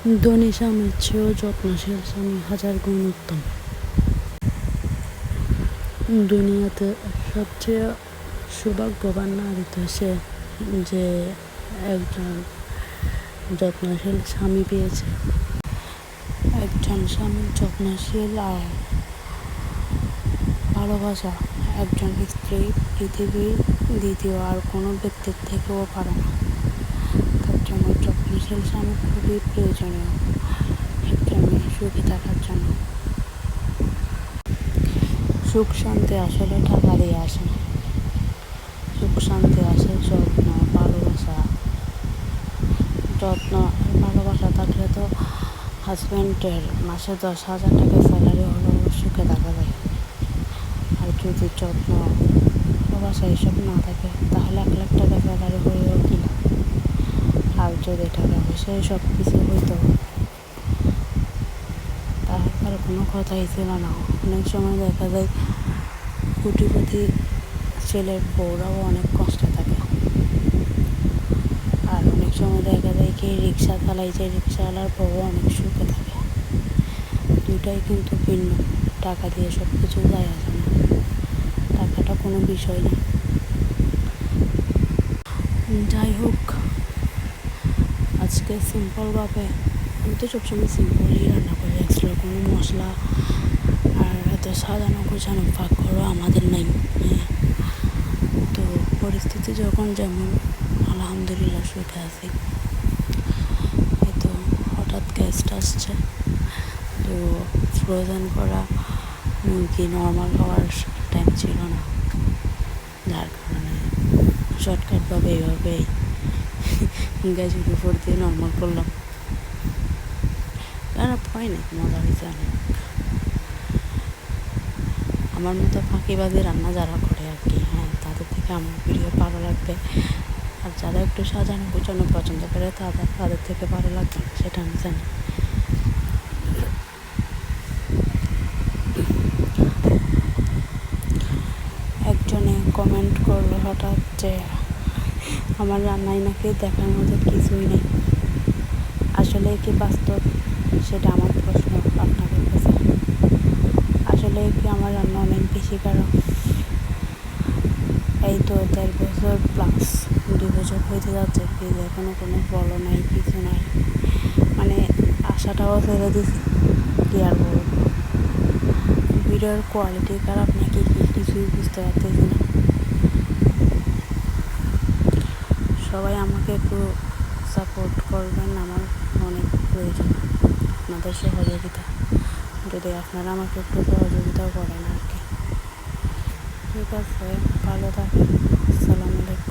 ধনী স্বামীর চেয়েও যত্নশীল স্বামী হাজার গুণ উত্তম। দুনিয়াতে সবচেয়ে সৌভাগ্যবান নারী তো সে যে একজন যত্নশীল স্বামী পেয়েছে। একজন স্বামীর যত্নশীল আর ভালোবাসা, একজন স্ত্রী পৃথিবীর দ্বিতীয় আর কোনো ব্যক্তির থেকেও পারে না। জন্য যত্নশীল স্বামী খুবই প্রয়োজনীয়। একজন সুখী থাকার জন্য। সুখ শান্তি আসলে টাকা আসে। সুখ শান্তি আসে, যত্ন, ভালোবাসা। যত্ন, ভালোবাসা থাকলে তো হাজব্যান্ডের মাসে দশ হাজার টাকা স্যালারি হলেও সুখে থাকা যায়। আর যদি যত্ন, ভালোবাসা এইসব না থাকে, তাহলে এক লাখ টাকা স্যালারি হয়েও কি না আর যদি টাকা পয়সা সব কিছু হইতো। তাহলে কোনো কথাই ছিল না অনেক সময় দেখা যায় কোটিপতি ছেলের বউরাও অনেক কষ্টে থাকে। আর অনেক সময় দেখা যায় কি রিক্সা চালাই যে রিক্সাওয়ালার বউ অনেক সুখে থাকে। দুটাই কিন্তু ভিন্ন। টাকা দিয়ে সব কিছু যায় আসে না। টাকাটা কোনো বিষয় না। যাই হোক আজকে সিম্পলভাবে, আমি তো সবসময় সিম্পলই রান্না করি। এক্সট্রা কোনো মশলা আর এত সাজানো গোছানো ফাঁক করো আমাদের নাই। হ্যাঁ। তো পরিস্থিতি যখন যেমন, আলহামদুলিল্লাহ সুখে আছি। এই তো হঠাৎ গেস্ট আসছে। তো ফ্রোজেন করা মুরগি নর্মাল হওয়ার টাইম ছিল না। যার কারণে শর্টকাটভাবে এইভাবেই গ্যাসের উপর দিয়ে নর্মাল করলাম। খারাপ হয় না মজা হয়েছে অনেক আমার মতো ফাঁকিবাজি রান্না যারা করে আর কি হ্যাঁ তাদের থেকে আমার ভিডিও ভালো লাগবে। আর যারা একটু সাজানো গুছানো পছন্দ করে, তাদের তাদের থেকে ভালো লাগবে না সেটা আমি জানি। একজনে কমেন্ট করল হঠাৎ যে আমার রান্নায় নাকি দেখার মতো কিছুই নেই। আসলে কি বাস্তব? সেটা আমার প্রশ্ন আপনাদের কাছে। আসলে কি আমার রান্না অনেক বেশি কারণ এই তো দেড় বছর প্লাস দুই বছর হইতে যাচ্ছে কিন্তু এখনও কোনো বলো নাই, কিছু নাই। মানে আশাটাও ছেড়ে দিছি, কি আর বলব? ভিডিওর কোয়ালিটি খারাপ নাকি, কিছুই বুঝতে পারতেছি না। সবাই আমাকে একটু সাপোর্ট করবেন, আমার অনেক প্রয়োজন। আপনাদের সহযোগিতা। যদি আপনারা আমাকে একটু সহযোগিতাও করেন আর কি। ঠিক আছে, ভালো থাকেন। আসসালামু আলাইকুম।